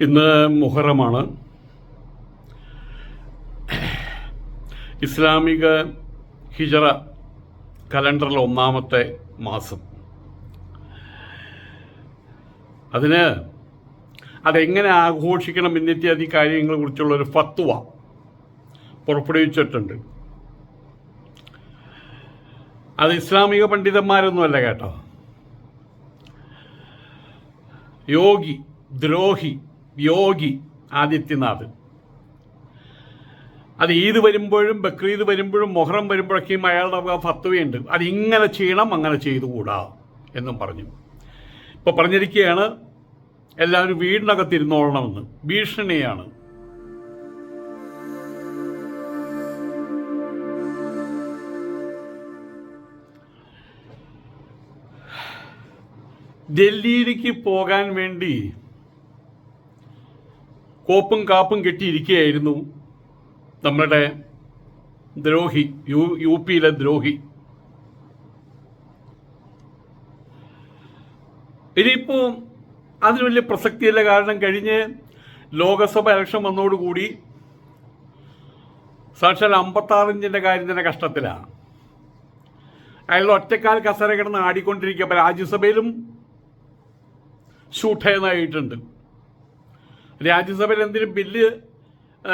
ഇന്ന് മുഹറമാണ്. ഇസ്ലാമിക ഹിജറ കലണ്ടറിൽ ഒന്നാമത്തെ മാസം. അതിന് അതെങ്ങനെ ആഘോഷിക്കണം എന്നിത്യാദി കാര്യങ്ങളെ കുറിച്ചുള്ള ഒരു ഫത്വ പുറപ്പെടുവിച്ചിട്ടുണ്ട്. അത് ഇസ്ലാമിക പണ്ഡിതന്മാരൊന്നുമല്ല കേട്ടോ. യോഗി ദ്രോഹി യോഗി ആദിത്യനാഥ് അത് ഈദ് വരുമ്പോഴും ബക്രീദ് വരുമ്പോഴും മൊഹറം വരുമ്പോഴൊക്കെയും അയാളുടെ ഫത്വയുണ്ട്. അത് ഇങ്ങനെ ചെയ്യണം അങ്ങനെ ചെയ്തുകൂടാ എന്നും പറഞ്ഞു. ഇപ്പോൾ പറഞ്ഞിരിക്കുകയാണ് എല്ലാവരും വീടിനകത്തിരുന്നോളണമെന്ന്. ഭീഷണിയാണ്. ഡൽഹിയിലേക്ക് പോകാൻ വേണ്ടി കോപ്പും കാപ്പും കെട്ടിയിരിക്കുകയായിരുന്നു നമ്മുടെ ദ്രോഹി യു യു പിയിലെ ദ്രോഹി. ഇനിയിപ്പോൾ അതിന് വലിയ പ്രസക്തിയില്ല കാരണം കഴിഞ്ഞ് ലോകസഭ ഇലക്ഷൻ വന്നോടുകൂടി സാക്ഷാൽ അമ്പത്താറിഞ്ചിന്റെ കാര്യം തന്നെ കഷ്ടത്തിലാണ് അയാൾ ഒറ്റക്കാൽ കസര കിടന്ന് ആടിക്കൊണ്ടിരിക്കുക രാജ്യസഭയിലും ഷൂട്ടേന്നായിട്ടുണ്ട് രാജ്യസഭയിൽ എന്തെങ്കിലും ബില്ല്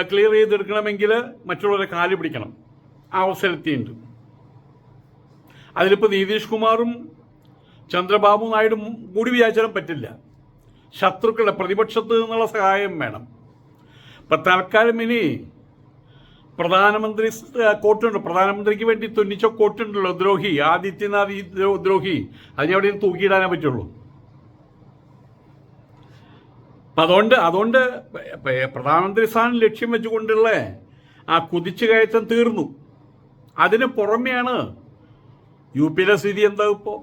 ക്ലിയർ ചെയ്തെടുക്കണമെങ്കിൽ മറ്റുള്ളവരെ കാൽ പിടിക്കണം. ആ അവസരത്തിയുണ്ട്. അതിലിപ്പോൾ നിതീഷ് കുമാറും ചന്ദ്രബാബു നായിഡും കൂടി വിചാരിച്ചാലും പറ്റില്ല. ശത്രുക്കളുടെ പ്രതിപക്ഷത്ത് നിന്നുള്ള സഹായം വേണം. ഇപ്പം തൽക്കാലം ഇനി പ്രധാനമന്ത്രി കോട്ടുണ്ട്. പ്രധാനമന്ത്രിക്ക് വേണ്ടി തുന്നിച്ച കോട്ടുണ്ടല്ലോ ദ്രോഹി. ആദിത്യനാഥ് ദ്രോഹി. അതിനെ അവിടെ തൂക്കിയിടാനേ പറ്റുള്ളൂ. അപ്പം അതുകൊണ്ട് അതുകൊണ്ട് പ്രധാനമന്ത്രി സ്ഥാനം ലക്ഷ്യം വെച്ചുകൊണ്ടുള്ള ആ കുതിച്ചു കയറ്റം തീർന്നു. അതിന് പുറമെയാണ് യു പിയിലെ സ്ഥിതി എന്താ ഇപ്പോൾ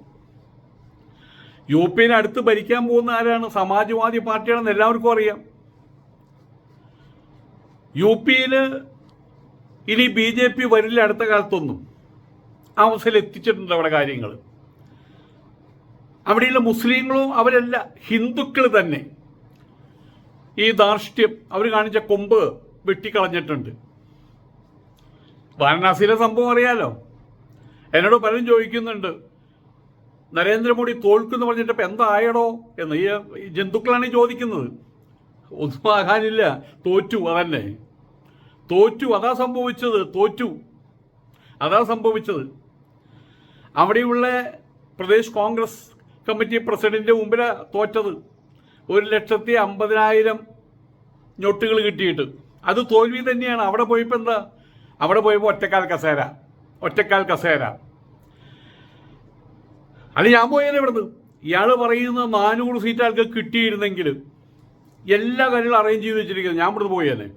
യു പിയിൽ അടുത്ത് ഭരിക്കാൻ പോകുന്ന ആരാണ്? സമാജ്വാദി പാർട്ടിയാണെന്ന് എല്ലാവർക്കും അറിയാം. യു പിയിൽ ഇനി ബി ജെ പി വരില്ല അടുത്ത കാലത്തൊന്നും. ആ അവസ്ഥയിൽ എത്തിച്ചിട്ടുണ്ട് അവിടെ കാര്യങ്ങൾ അവിടെയുള്ള മുസ്ലിങ്ങളും അവരല്ല ഹിന്ദുക്കൾ തന്നെ. ഈ ധാർഷ്ട്യം അവർ കാണിച്ച കൊമ്പ് വെട്ടിക്കളഞ്ഞിട്ടുണ്ട്. വാരണാസിയിലെ സംഭവം അറിയാലോ? എന്നോട് പലരും ചോദിക്കുന്നുണ്ട് നരേന്ദ്രമോദി തോൽക്കുന്നു പറഞ്ഞിട്ട് ഇപ്പം എന്തായടോ? എന്ന്. ഈ ജന്തുക്കളാണ് ചോദിക്കുന്നത്. ഒന്നും ആകാനില്ല. തോറ്റു അതന്നെ. തോറ്റു അതാ സംഭവിച്ചത്. തോറ്റു അതാ സംഭവിച്ചത്. അവിടെയുള്ള പ്രദേശ് കോൺഗ്രസ് കമ്മിറ്റി പ്രസിഡന്റിന്റെ മുമ്പിലാണ് തോറ്റത്. ഒരു ലക്ഷത്തി അമ്പതിനായിരം ഞൊട്ടുകൾ കിട്ടിയിട്ട്. അത് തോൽവി തന്നെയാണ്. അവിടെ പോയപ്പോൾ എന്താ? അവിടെ പോയപ്പോൾ ഒറ്റക്കാൽ കസേര. ഒറ്റക്കാൽ കസേര. അത് ഞാൻ പോയത് ഇവിടുന്ന്. ഇയാൾ പറയുന്ന നാനൂറ് സീറ്റ് ആൾക്ക് കിട്ടിയിരുന്നെങ്കിൽ എല്ലാ കാര്യങ്ങളും അറേഞ്ച് ചെയ്ത് വെച്ചിരിക്കുന്നത് ഞാൻ ഇവിടുന്ന് പോയേനെ.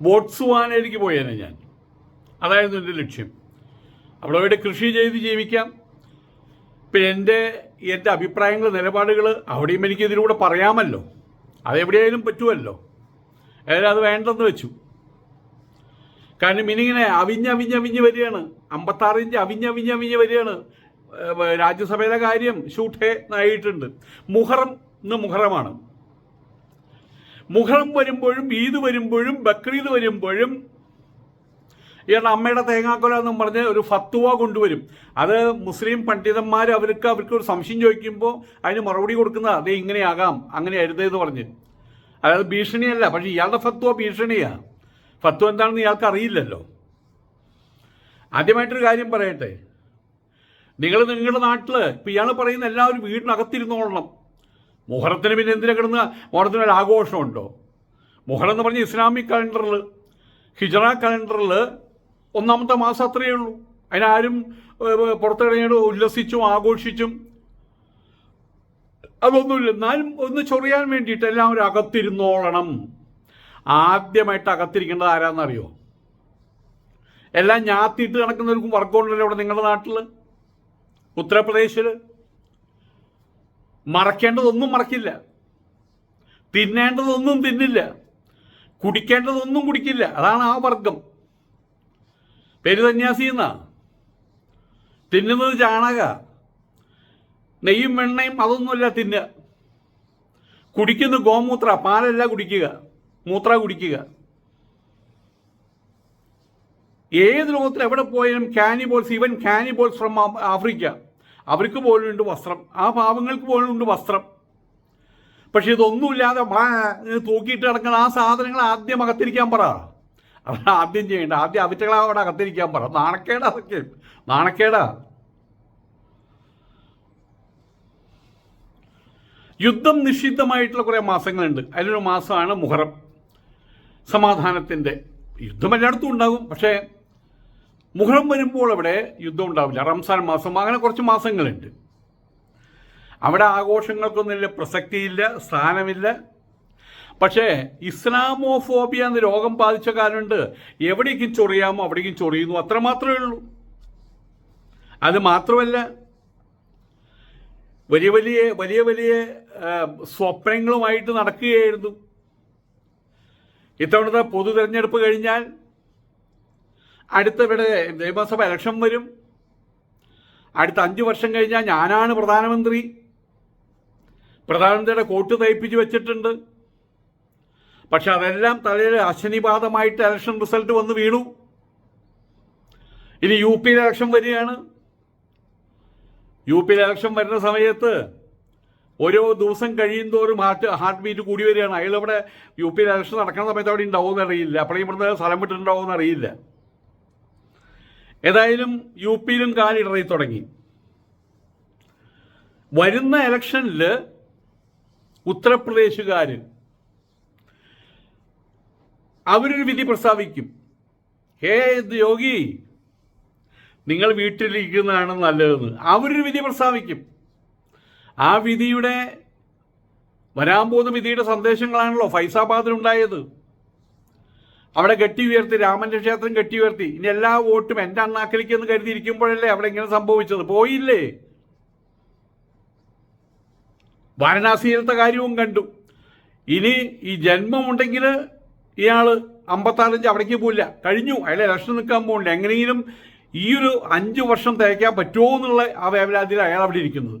ബോട്ട്സുവാനയിലേക്ക് പോയേനെ ഞാൻ. അതായിരുന്നു എന്റെ ലക്ഷ്യം. അവിടെ അവിടെ കൃഷി ചെയ്ത് ജീവിക്കാം. പിന്നെ എന്റെ എന്റെ അഭിപ്രായങ്ങൾ നിലപാടുകൾ അവിടെയും എനിക്ക് ഇതിലൂടെ പറയാമല്ലോ. അതെവിടെയായാലും പറ്റുമല്ലോ. ഏതായാലും അത് വേണ്ടെന്ന് വെച്ചു. കാരണം ഇനിങ്ങനെ അവിഞ്ഞവിഞ്ഞവിഞ്ഞ് വരികയാണ്. അമ്പത്താറ് ഇഞ്ച് അവിഞ്ഞവിഞ്ഞവിഞ്ഞ് വരികയാണ്. രാജ്യസഭയുടെ കാര്യം ഷൂട്ടേ ആയിട്ടുണ്ട്. മുഹറം ഇന്ന് മുഹറമാണ്. മുഹറം വരുമ്പോഴും ഈദ് വരുമ്പോഴും ബക്രീദ് വരുമ്പോഴും ഇയാളുടെ അമ്മയുടെ തേങ്ങാക്കൊല എന്നും പറഞ്ഞ് ഒരു ഫത്തുവ കൊണ്ടുവരും. അത് മുസ്ലിം പണ്ഡിതന്മാർ അവർക്ക് അവർക്ക് ഒരു സംശയം ചോദിക്കുമ്പോൾ അതിന് മറുപടി കൊടുക്കുന്ന അതേ ഇങ്ങനെയാകാം അങ്ങനെ അരുതെന്ന് പറഞ്ഞ്. അതായത് ഭീഷണിയല്ല പക്ഷേ ഇയാളുടെ ഫത്വ ഭീഷണിയാണ് ഫത്വ എന്താണെന്ന് ഇയാൾക്ക് അറിയില്ലല്ലോ. ആദ്യമായിട്ടൊരു കാര്യം പറയട്ടെ. നിങ്ങൾ നിങ്ങളുടെ നാട്ടിൽ ഇപ്പം ഇയാൾ പറയുന്ന എല്ലാവരും വീടിനകത്തിരുന്നോളണം. മുഹറത്തിന് പിന്നെ എന്തിനാ കിടന്ന് ഒരു ആഘോഷമുണ്ടോ? മുഹറം എന്ന് പറഞ്ഞ ഇസ്ലാമിക് കലണ്ടറിൽ ഹിജറ കലണ്ടറിൽ ഒന്നാമത്തെ മാസം അത്രയേ ഉള്ളൂ. അതിനാരും പുറത്തിറങ്ങിയിട്ട് ഉല്ലസിച്ചും ആഘോഷിച്ചും അതൊന്നുമില്ല. എന്നാലും ഒന്ന് ചൊറിയാൻ വേണ്ടിയിട്ട് എല്ലാവരും അകത്തിരുന്നോളണം. ആദ്യമായിട്ട് അകത്തിരിക്കേണ്ടത് ആരാന്നറിയോ? എല്ലാം ഞാത്തിയിട്ട് നടക്കുന്നവർക്കും വർക്കൗണ്ടല്ലോ ഇവിടെ നിങ്ങളുടെ നാട്ടിൽ ഉത്തർപ്രദേശിൽ മറക്കേണ്ടതൊന്നും മറക്കില്ല. തിന്നേണ്ടതൊന്നും തിന്നില്ല. കുടിക്കേണ്ടതൊന്നും കുടിക്കില്ല. അതാണ് ആ വർഗം പേര് സന്യാസി എന്നാ തിന്നുന്നത് ചാണക. നെയ്യും വെണ്ണയും അതൊന്നുമല്ല തിന്നുക. കുടിക്കുന്ന ഗോമൂത്ര. പാലല്ല കുടിക്കുക. മൂത്ര കുടിക്കുക. ഏത് ലോകത്തിൽ എവിടെ പോയാലും cannibals even cannibals from Africa. അവർക്ക് പോലും ഉണ്ട് വസ്ത്രം. ആ പാവങ്ങൾക്ക് പോലും ഉണ്ട് വസ്ത്രം. പക്ഷെ ഇതൊന്നുമില്ലാതെ തൂക്കിയിട്ട് കിടക്കുന്ന ആ സാധനങ്ങൾ ആദ്യം അകത്തിരിക്കാൻ പറ. അതാണ് ആദ്യം ചെയ്യേണ്ട ആദ്യം അവറ്റകളെ അവിടെ അകത്തിരിക്കാൻ പറ. നാണക്കേടാ അതൊക്കെ. നാണക്കേടാ. യുദ്ധം നിഷിദ്ധമായിട്ടുള്ള കുറേ മാസങ്ങളുണ്ട്. അതിലൊരു മാസമാണ് മുഹറം. സമാധാനത്തിന്റെ യുദ്ധം എല്ലായിടത്തും ഉണ്ടാകും. പക്ഷേ മുഹറം വരുമ്പോൾ അവിടെ യുദ്ധം ഉണ്ടാവില്ല. റംസാൻ മാസം അങ്ങനെ കുറച്ച് മാസങ്ങളുണ്ട്. അവിടെ ആഘോഷങ്ങൾക്കൊന്നുമില്ല പ്രസക്തിയില്ല സ്ഥാനമില്ല പക്ഷേ ഇസ്ലാമോഫോബിയ എന്ന രോഗം ബാധിച്ച കാരണമുണ്ട് എവിടേക്കും ചൊറിയാമോ അവിടേക്കും ചൊറിയുന്നു. അത്ര മാത്രമേ ഉള്ളൂ. അത് മാത്രമല്ല വലിയ വലിയ വലിയ വലിയ സ്വപ്നങ്ങളുമായിട്ട് നടക്കുകയായിരുന്നു. ഇത്തവണത്തെ പൊതു തിരഞ്ഞെടുപ്പ് കഴിഞ്ഞാൽ അടുത്തവിടെ നിയമസഭ ഇലക്ഷൻ വരും. അടുത്ത അഞ്ച് വർഷം കഴിഞ്ഞാൽ ഞാനാണ് പ്രധാനമന്ത്രി. പ്രധാനമന്ത്രിയുടെ കോട്ട് തയ്പ്പിച്ച് വെച്ചിട്ടുണ്ട്. പക്ഷെ അതെല്ലാം തലയിൽ അശനിപാതമായിട്ട് ഇലക്ഷൻ റിസൾട്ട് വന്ന് വീണു. ഇനി യു പിയിൽ ഇലക്ഷൻ വരികയാണ്. യു പിയിൽ ഇലക്ഷൻ വരുന്ന സമയത്ത് ഓരോ ദിവസം കഴിയും തോറും ഹാർട്ട് ഹാർട്ട് ബീറ്റ് കൂടി വരികയാണ്. അയാൾ ഇവിടെ യു പിയിൽ ഇലക്ഷൻ നടക്കുന്ന സമയത്ത് അവിടെ ഉണ്ടാവുമെന്ന് അറിയില്ല. അപ്പോഴും ഇവിടുന്ന് സ്ഥലം വിട്ടിട്ടുണ്ടാവുമെന്ന് അറിയില്ല. ഏതായാലും യു പിയിലും കാലിടറി തുടങ്ങി. വരുന്ന ഇലക്ഷനിൽ ഉത്തർപ്രദേശുകാർ അവരൊരു വിധി പ്രസ്താവിക്കും. ഹേ ഇത് യോഗി നിങ്ങൾ വീട്ടിലിരിക്കുന്നതാണ് നല്ലതെന്ന് അവരൊരു വിധി പ്രസ്താവിക്കും. ആ വിധിയുടെ വരാൻ പോകുന്ന വിധിയുടെ സന്ദേശങ്ങളാണല്ലോ ഫൈസാബാദിലുണ്ടായത്. അവിടെ കെട്ടി ഉയർത്തി രാമന്റെ ക്ഷേത്രം കെട്ടി ഉയർത്തി ഇനി എല്ലാ വോട്ടും എന്റെ അണ്ണാക്കലിക്ക് എന്ന് കരുതിയിരിക്കുമ്പോഴല്ലേ അവിടെ ഇങ്ങനെ സംഭവിച്ചത്? പോയില്ലേ? വാരണാസിയിലത്തെ കാര്യവും കണ്ടു. ഇനി ഈ ജന്മമുണ്ടെങ്കിൽ ഇയാൾ അമ്പത്താറഞ്ച് അവിടേക്ക് പോയില്ല കഴിഞ്ഞു. അയാൾ ഇലക്ഷൻ നിൽക്കാൻ പോകണില്ല എങ്ങനെയെങ്കിലും ഈ ഒരു അഞ്ച് വർഷം തേക്കാൻ പറ്റുമോ എന്നുള്ള ആ വേവലാതിയിൽ അയാൾ അവിടെ ഇരിക്കുന്നത്.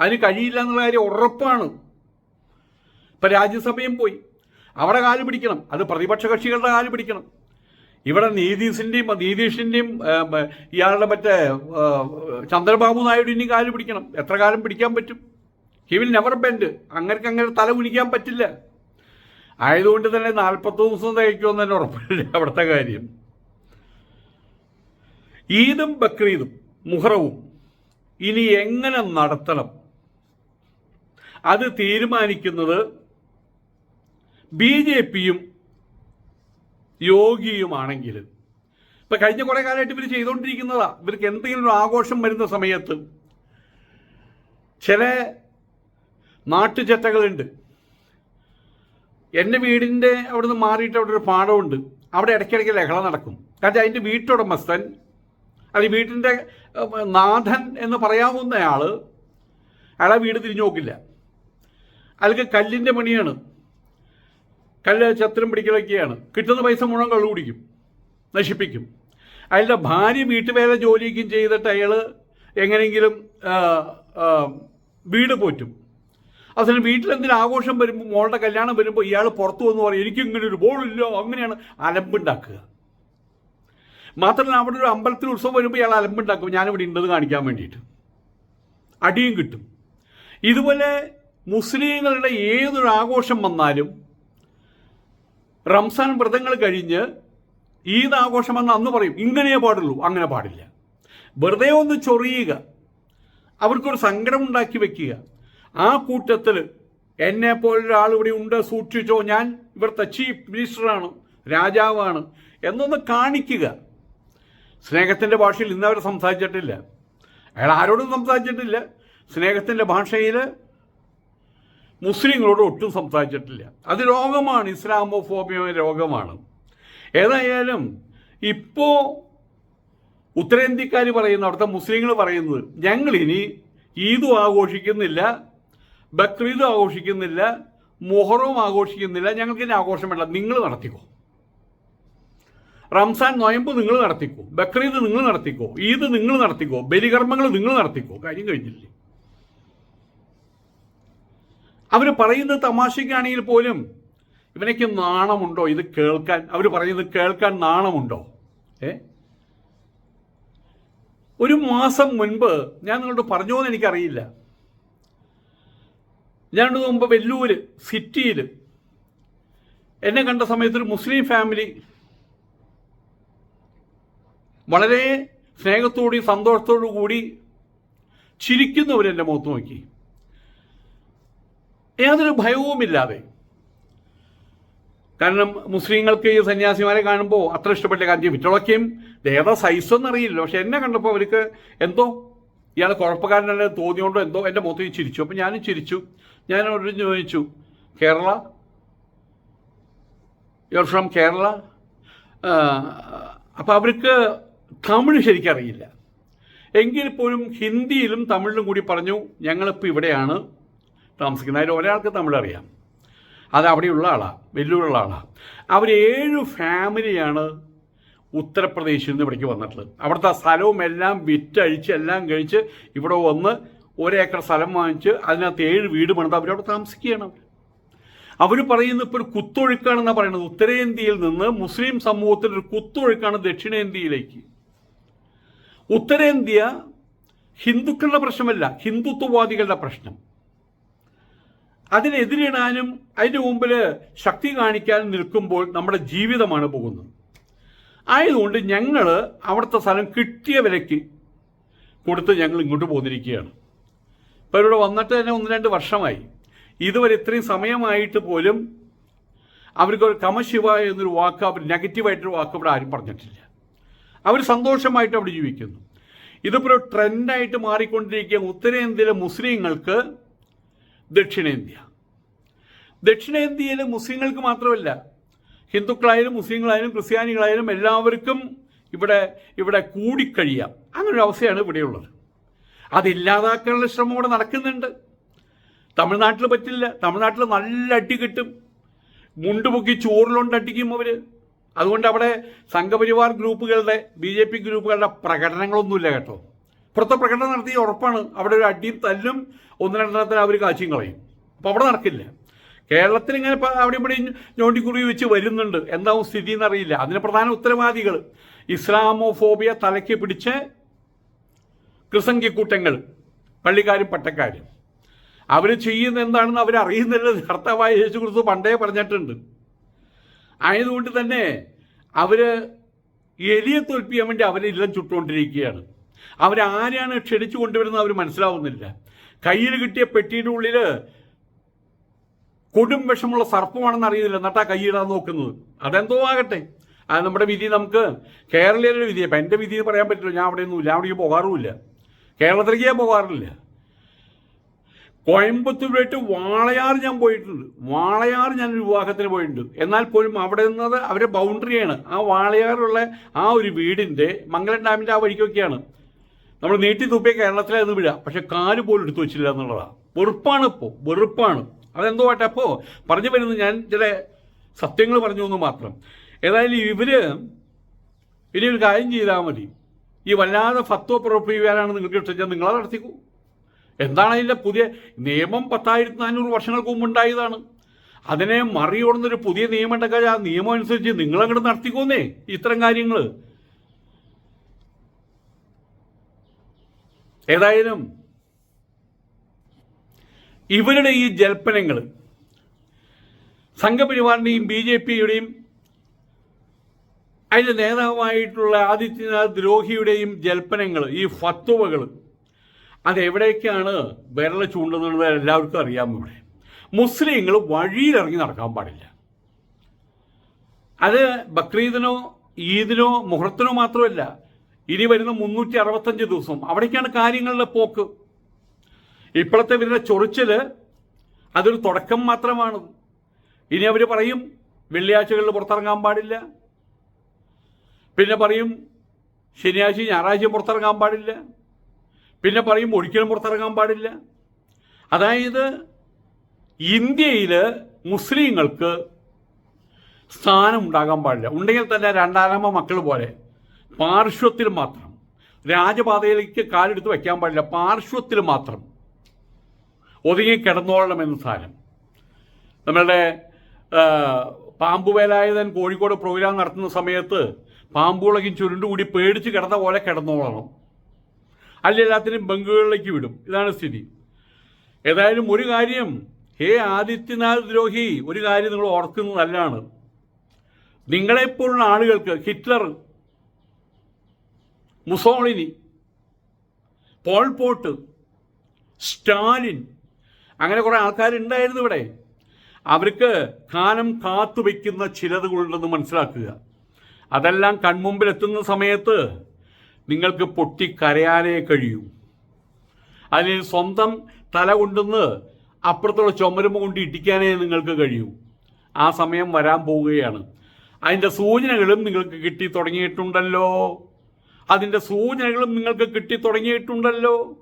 അതിന് കഴിയില്ല എന്നുള്ള കാര്യം ഉറപ്പാണ്. ഇപ്പം രാജ്യസഭയും പോയി. അവിടെ കാൽ പിടിക്കണം. അത് പ്രതിപക്ഷ കക്ഷികളുടെ കാൽ പിടിക്കണം. ഇവിടെ നീതീഷിന്റെയും നീതീഷിന്റെയും ഇയാളുടെ മറ്റേ ചന്ദ്രബാബു ചന്ദ്രബാബു നായിഡുവിന്റെയും കാൽ പിടിക്കണം. എത്ര കാലം പിടിക്കാൻ പറ്റും? ഹി വിൽ നെവർ ബെൻഡ് അങ്ങനെ അങ്ങനെ തല കുനിക്കാൻ പറ്റില്ല. ആയതുകൊണ്ട് തന്നെ നാൽപ്പത്തി ദിവസം തയ്ക്കുമെന്ന് തന്നെ ഉറപ്പില്ല അവിടുത്തെ കാര്യം. ഈദും ബക്രീദും മുഹറവും ഇനി എങ്ങനെ നടത്തണം? അത് തീരുമാനിക്കുന്നത് ബി ജെ പിയും യോഗിയുമാണെങ്കിൽ. ഇപ്പൊ കഴിഞ്ഞ കുറെ കാലമായിട്ട് ഇവർ ചെയ്തുകൊണ്ടിരിക്കുന്നതാ ഇവർക്ക് എന്തെങ്കിലും ഒരു ആഘോഷം വരുന്ന സമയത്ത് ചില നാട്ടുചെറ്റകളുണ്ട് എന്റെ വീടിന്റെ അവിടുന്ന് മാറിയിട്ട് അവിടെ ഒരു പാടമുണ്ട്. അവിടെ ഇടയ്ക്കിടയ്ക്ക് ലഹള നടക്കും. കാരണം അതിന്റെ വീട്ടുടമസ്ഥൻ അത് വീട്ടിന്റെ നാഥൻ എന്ന് പറയാവുന്നയാൾ അയാളെ വീട് തിരിഞ്ഞു നോക്കില്ല. അയാൾക്ക് കല്ലിന്റെ പണിയാണ്. കല്ല് ചത്രം പിടിക്കലൊക്കെയാണ്. കിട്ടുന്ന പൈസ മുഴുവൻ കള്ളു കുടിക്കും. നശിപ്പിക്കും. അയാളുടെ ഭാര്യ വീട്ടുവേല ജോലിക്കും ചെയ്തിട്ട് അയാൾ എങ്ങനെയെങ്കിലും വീട് പോറ്റും. അതിന് വീട്ടിലെന്തെങ്കിലും ആഘോഷം വരുമ്പോൾ മോളുടെ കല്യാണം വരുമ്പോൾ ഇയാൾ പുറത്തു വന്ന് പറയും എനിക്കിങ്ങനെ ഒരു ബോളില്ല അങ്ങനെയാണ് അലമ്പുണ്ടാക്കുക. മാത്രമല്ല അവിടെ ഒരു അമ്പലത്തിൽ ഉത്സവം വരുമ്പോൾ ഇയാൾ അലമ്പുണ്ടാക്കും. ഞാനിവിടെ ഉണ്ടെന്ന് കാണിക്കാൻ വേണ്ടിയിട്ട്. അടിയും കിട്ടും. ഇതുപോലെ മുസ്ലിങ്ങളുടെ ഏതൊരു ആഘോഷം വന്നാലും റംസാൻ വ്രതങ്ങൾ കഴിഞ്ഞ് ഈദ് ആഘോഷം വന്ന അന്ന് പറയും ഇങ്ങനെയേ പാടുള്ളൂ. അങ്ങനെ പാടില്ല. വെറുതെ ഒന്ന് ചൊറിയുക. അവർക്കൊരു സങ്കടം ഉണ്ടാക്കി വെക്കുക. ആ കൂട്ടത്തിൽ എന്നെ പോലൊരാൾ ഇവിടെ ഉണ്ട് സൂക്ഷിച്ചോ. ഞാൻ ഇവിടുത്തെ ചീഫ് മിനിസ്റ്ററാണ് രാജാവാണ്. എന്നൊന്ന് കാണിക്കുക. സ്നേഹത്തിന്റെ ഭാഷയിൽ ഇന്നവർ സംസാരിച്ചിട്ടില്ല. അയാൾ ആരോടും സംസാരിച്ചിട്ടില്ല. സ്നേഹത്തിന്റെ ഭാഷയിൽ മുസ്ലിങ്ങളോട് ഒട്ടും സംസാരിച്ചിട്ടില്ല. അത് രോഗമാണ് ഇസ്ലാമോഫോബിയ രോഗമാണ്. ഏതായാലും ഇപ്പോൾ ഉത്തരേന്ത്യക്കാർ പറയുന്ന അവിടുത്തെ മുസ്ലിങ്ങൾ പറയുന്നത് ഞങ്ങളിനി ഈദും ആഘോഷിക്കുന്നില്ല. ബക്രീദും ആഘോഷിക്കുന്നില്ല മൊഹറവും ആഘോഷിക്കുന്നില്ല ഞങ്ങൾക്ക് ഇനി ആഘോഷം വേണ്ട. നിങ്ങൾ നടത്തിക്കോ. റംസാൻ നോയമ്പ് നിങ്ങൾ നടത്തിക്കോ. ബക്രീദ് നിങ്ങൾ നടത്തിക്കോ. ഈദ് നിങ്ങൾ നടത്തിക്കോ. ബലികർമ്മങ്ങൾ നിങ്ങൾ നടത്തിക്കോ. കാര്യം കഴിഞ്ഞില്ലേ? അവർ പറയുന്നത് തമാശയ്ക്കാണെങ്കിൽ പോലും ഇവനൊക്കെ നാണമുണ്ടോ? ഇത് കേൾക്കാൻ അവർ പറയുന്നത് കേൾക്കാൻ നാണമുണ്ടോ? ഏ? ഒരു മാസം മുൻപ് ഞാൻ നിങ്ങളോട് പറഞ്ഞോ എന്ന് എനിക്കറിയില്ല. ഞാൻ മുമ്പ് വെല്ലൂർ സിറ്റിയിൽ എന്നെ കണ്ട സമയത്ത് ഒരു മുസ്ലിം ഫാമിലി വളരെ സ്നേഹത്തോടും സന്തോഷത്തോടു കൂടി ചിരിക്കുന്നവരെന്റെ മുഖത്ത് നോക്കി. യാതൊരു ഭയവുമില്ലാതെ. കാരണം മുസ്ലിങ്ങൾക്ക് ഈ സന്യാസിമാരെ കാണുമ്പോൾ അത്ര ഇഷ്ടപ്പെട്ട കാര്യം വിറ്റളൊക്കെയും ഏതാ സൈസ് എന്നറിയില്ല പക്ഷെ എന്നെ കണ്ടപ്പോൾ അവർക്ക് എന്തോ ഇയാൾ കുഴപ്പക്കാരനല്ല തോന്നിയോണ്ടോ എന്തോ എന്റെ മുഖത്ത് ചിരിച്ചു. അപ്പം ഞാനും ചിരിച്ചു. ഞാൻ അവരോട് ചോദിച്ചു Kerala? You are from Kerala അപ്പോൾ അവർക്ക് തമിഴ് ശരിക്കറിയില്ല എങ്കിൽ പോലും ഹിന്ദിയിലും തമിഴിലും കൂടി പറഞ്ഞു ഞങ്ങളിപ്പോൾ ഇവിടെയാണ് താമസിക്കുന്നത്. അതിൽ ഒരാൾക്ക് തമിഴ് അറിയാം. അത് അവിടെയുള്ള ആളാണ് വെല്ലുവിളിയുള്ള ആളാണ് അവർ ഏഴ് ഫാമിലിയാണ് ഉത്തർപ്രദേശിൽ നിന്ന് ഇവിടേക്ക് വന്നിട്ടുള്ളത്. അവിടുത്തെ സ്ഥലവും എല്ലാം വിറ്റഴിച്ച് എല്ലാം കഴിച്ച് ഇവിടെ വന്ന് ഒരേക്കർ സ്ഥലം വാങ്ങിച്ച് അതിനകത്ത് ഏഴ് വീട് പണിത് അവരവിടെ താമസിക്കുകയാണ്. അവർ അവർ പറയുന്നത് ഇപ്പോൾ ഒരു കുത്തൊഴുക്കാണെന്നാണ് പറയുന്നത്. ഉത്തരേന്ത്യയിൽ നിന്ന് മുസ്ലിം സമൂഹത്തിൽ ഒരു കുത്തൊഴുക്കാണ് ദക്ഷിണേന്ത്യയിലേക്ക്. ഉത്തരേന്ത്യ ഹിന്ദുക്കളുടെ പ്രശ്നമല്ല ഹിന്ദുത്വവാദികളുടെ പ്രശ്നം. അതിനെതിരിടാനും അതിന്റെ മുമ്പിൽ ശക്തി കാണിക്കാൻ നിൽക്കുമ്പോൾ നമ്മുടെ ജീവിതമാണ് പോകുന്നത്. ആയതുകൊണ്ട് ഞങ്ങൾ അവിടുത്തെ സ്ഥലം കിട്ടിയ വിലയ്ക്ക് കൊടുത്ത് ഞങ്ങൾ ഇങ്ങോട്ട് പോന്നിരിക്കുകയാണ്. ഇപ്പോൾ ഇവിടെ വന്നിട്ട് തന്നെ ഒന്ന് രണ്ട് വർഷമായി. ഇതുവരെ ഇത്രയും സമയമായിട്ട് പോലും അവർക്ക് ഒരു കമശിവ എന്നൊരു വാക്ക് അവർ നെഗറ്റീവായിട്ടൊരു വാക്ക് ഇവിടെ ആരും പറഞ്ഞിട്ടില്ല. അവർ സന്തോഷമായിട്ട് അവിടെ ജീവിക്കുന്നു. ഇതിപ്പോൾ ഒരു ട്രെൻഡായിട്ട് മാറിക്കൊണ്ടിരിക്കുക ഉത്തരേന്ത്യയിലെ മുസ്ലിങ്ങൾക്ക് ദക്ഷിണേന്ത്യ. ദക്ഷിണേന്ത്യയിലെ മുസ്ലിങ്ങൾക്ക് മാത്രമല്ല ഹിന്ദുക്കളായാലും മുസ്ലിങ്ങളായാലും ക്രിസ്ത്യാനികളായാലും എല്ലാവർക്കും ഇവിടെ ഇവിടെ കൂടിക്കഴിയാം. അങ്ങനൊരു അവസ്ഥയാണ് ഇവിടെയുള്ളത്. അതില്ലാതാക്കാനുള്ള ശ്രമം ഇവിടെ നടക്കുന്നുണ്ട്. തമിഴ്നാട്ടിൽ പറ്റില്ല. തമിഴ്നാട്ടിൽ നല്ല അടി കിട്ടും. മുണ്ടുപൊക്കി ചോറിലുണ്ട് അടിക്കും അവർ അതുകൊണ്ട് അവിടെ സംഘപരിവാർ ഗ്രൂപ്പുകളുടെ ബി ജെ പി ഗ്രൂപ്പുകളുടെ പ്രകടനങ്ങളൊന്നുമില്ല കേട്ടോ. പുറത്തെ പ്രകടനം നടത്തി ഉറപ്പാണ്. അവിടെ ഒരു അടിയും തല്ലും ഒന്ന് രണ്ടെണ്ണത്തിന് അവർ കാച്ചിയും കളയും. അപ്പോൾ അവിടെ നടക്കില്ല. കേരളത്തിൽ ഇങ്ങനെ അവിടെ ഇവിടെ ഞോണ്ടിക്കുറി വെച്ച് വരുന്നുണ്ട്. എന്താവും സ്ഥിതി എന്നറിയില്ല. അതിന് പ്രധാന ഉത്തരവാദികൾ ഇസ്ലാമോഫോബിയ തലയ്ക്ക് പിടിച്ച് ക്രിസംഗിക്കൂട്ടങ്ങൾ പള്ളിക്കാരും പട്ടക്കാരും. അവർ ചെയ്യുന്ന എന്താണെന്ന് അവർ അറിയുന്നില്ല കർത്താവായ യേശു ക്രിസ്തു പണ്ടേ പറഞ്ഞിട്ടുണ്ട്. ആയതുകൊണ്ട് തന്നെ അവർ എലിയെ തോൽപ്പിക്കാൻ വേണ്ടി അവരെല്ലാം ചുട്ടുകൊണ്ടിരിക്കുകയാണ്. അവരാരെയാണ് ക്ഷണിച്ചു കൊണ്ടുവരുന്നത് അവർ മനസ്സിലാവുന്നില്ല. കയ്യിൽ കിട്ടിയ പെട്ടിയുടെ ഉള്ളിൽ കൊടും വിഷമുള്ള സർപ്പമാണെന്ന് അറിയുന്നില്ല. എന്നിട്ടാ കയ്യിടാൻ നോക്കുന്നത്. അതെന്തോ ആകട്ടെ. അത് നമ്മുടെ വിധി നമുക്ക് കേരളീയരുടെ വിധി അപ്പം എന്റെ വിധി പറയാൻ പറ്റില്ല. ഞാൻ അവിടെയൊന്നും ഇല്ല അവിടേക്ക് പോകാറുമില്ല. കേരളത്തിലേക്ക് ഞാൻ പോകാറില്ല കോയമ്പത്തൂരായിട്ട് വാളയാർ ഞാൻ പോയിട്ടുണ്ട്. വാളയാർ ഞാൻ വിവാഹത്തിന് പോയിട്ടുണ്ട്. എന്നാൽ പോലും അവിടെ നിന്നത് അവരുടെ ബൗണ്ടറിയാണ് ആ വാളയാറുള്ള ആ ഒരു വീടിന്റെ മംഗലം ഡാമിന്റെ ആ വഴിക്കൊക്കെയാണ്. നമ്മൾ നീട്ടി തുപ്പിയ കേരളത്തിലായിരുന്നു വിഴ പക്ഷെ കാൽ പോലും എടുത്തു വെച്ചില്ല എന്നുള്ളതാണ് വെറുപ്പാണ് ഇപ്പോൾ വെറുപ്പാണ്. അതെന്തോ ആട്ടെ? അപ്പോൾ പറഞ്ഞു വരുന്നത് ഞാൻ ചില സത്യങ്ങൾ പറഞ്ഞു എന്ന് മാത്രം. ഏതായാലും ഇവർ ഇനി ഒരു കാര്യം ചെയ്താൽ മതി. ഈ വല്ലാതെ ഫത്വ പുറപ്പെടുവിക്കാനാണ് നിങ്ങൾക്ക് ഇഷ്ടം. നിങ്ങളത് നടത്തിക്കൂ എന്താണ് അതിന്റെ പുതിയ നിയമം? പത്തായിരത്തി നാനൂറ് വർഷങ്ങൾക്ക് മുമ്പ് ഉണ്ടായതാണ്. അതിനെ മറികടന്നൊരു പുതിയ നിയമം ഉണ്ടാക്കാൻ ആ നിയമം അനുസരിച്ച് നിങ്ങളങ്ങോട്ട് നടത്തിക്കോന്നേ. ഇത്തരം കാര്യങ്ങൾ ഏതായാലും ഇവരുടെ ഈ ജൽപ്പനങ്ങൾ സംഘപരിവാറിന്റെയും ബി ജെ പിയുടെയും അതിന്റെ നേതാവായിട്ടുള്ള ആദിത്യനാഥ് ദ്രോഹിയുടെയും ജൽപ്പനങ്ങൾ ഈ ഫത്വകൾ അതെവിടേക്കാണ് വിരൽ ചൂണ്ടുന്നത് എല്ലാവർക്കും അറിയാം ഇവിടെ. മുസ്ലിങ്ങൾ വഴിയിലിറങ്ങി നടക്കാൻ പാടില്ല. അത് ബക്രീദിനോ ഈദിനോ മുഹൂർത്തിനോ മാത്രമല്ല ഇനി വരുന്ന മുന്നൂറ്റി അറുപത്തഞ്ച് ദിവസം അവിടേക്കാണ് കാര്യങ്ങളുടെ പോക്ക്. ഇപ്പോഴത്തെ ഇവരുടെ ചൊറിച്ചിൽ അതൊരു തുടക്കം മാത്രമാണ്. ഇനി അവർ പറയും വെള്ളിയാഴ്ചകളിൽ പുറത്തിറങ്ങാൻ പാടില്ല. പിന്നെ പറയും ശനിയാഴ്ച ഞായറാഴ്ച പുറത്തിറങ്ങാൻ പാടില്ല. പിന്നെ പറയും ഒരിക്കലും പുറത്തിറങ്ങാൻ പാടില്ല. അതായത് ഇന്ത്യയിൽ മുസ്ലിങ്ങൾക്ക് സ്ഥാനം ഉണ്ടാകാൻ പാടില്ല. ഉണ്ടെങ്കിൽ തന്നെ രണ്ടാമ മക്കൾ പോലെ പാർശ്വത്തിൽ മാത്രം. രാജപാതയിലേക്ക് കാലെടുത്ത് വയ്ക്കാൻ പാടില്ല പാർശ്വത്തിൽ മാത്രം. ഒതുങ്ങി കിടന്നോളണം എന്ന സ്ഥാനം നമ്മളുടെ പാമ്പുവേലായുധൻ കോഴിക്കോട് പ്രോഗ്രാം നടത്തുന്ന സമയത്ത് പാമ്പുകളൊക്കെ ചുരുണ്ടുകൂടി പേടിച്ച് കിടന്ന പോലെ കിടന്നോളണം. അല്ല എല്ലാത്തിനും ബംഗുകളിലേക്ക് വിടും. ഇതാണ് സ്ഥിതി. ഏതായാലും ഒരു കാര്യം ഹേ ആദിത്യനാഥ് ദ്രോഹി ഒരു കാര്യം നിങ്ങൾ ഓർക്കുന്നത് നല്ലതാണ് നിങ്ങളെപ്പോലുള്ള ആളുകൾക്ക് ഹിറ്റ്ലർ മുസോളിനി പോൾപോട്ട് സ്റ്റാലിൻ അങ്ങനെ കുറേ ആൾക്കാരുണ്ടായിരുന്നു ഇവിടെ. അവർക്ക് കാലം കാത്തുവെക്കുന്ന ചിലതുകളുണ്ടെന്ന് മനസ്സിലാക്കുക. അതെല്ലാം കൺമുമ്പിൽ എത്തുന്ന സമയത്ത് നിങ്ങൾക്ക് പൊട്ടിക്കരയാനേ കഴിയൂ. അതിന് സ്വന്തം തല കൊണ്ടുവന്ന് അപ്പുറത്തുള്ള ചുമരുമ്പ് കൊണ്ട് ഇടിക്കാനേ നിങ്ങൾക്ക് കഴിയൂ. ആ സമയം വരാൻ പോവുകയാണ്. അതിന്റെ സൂചനകളും നിങ്ങൾക്ക് കിട്ടി തുടങ്ങിയിട്ടുണ്ടല്ലോ. അതിന്റെ സൂചനകളും നിങ്ങൾക്ക് കിട്ടി തുടങ്ങിയിട്ടുണ്ടല്ലോ.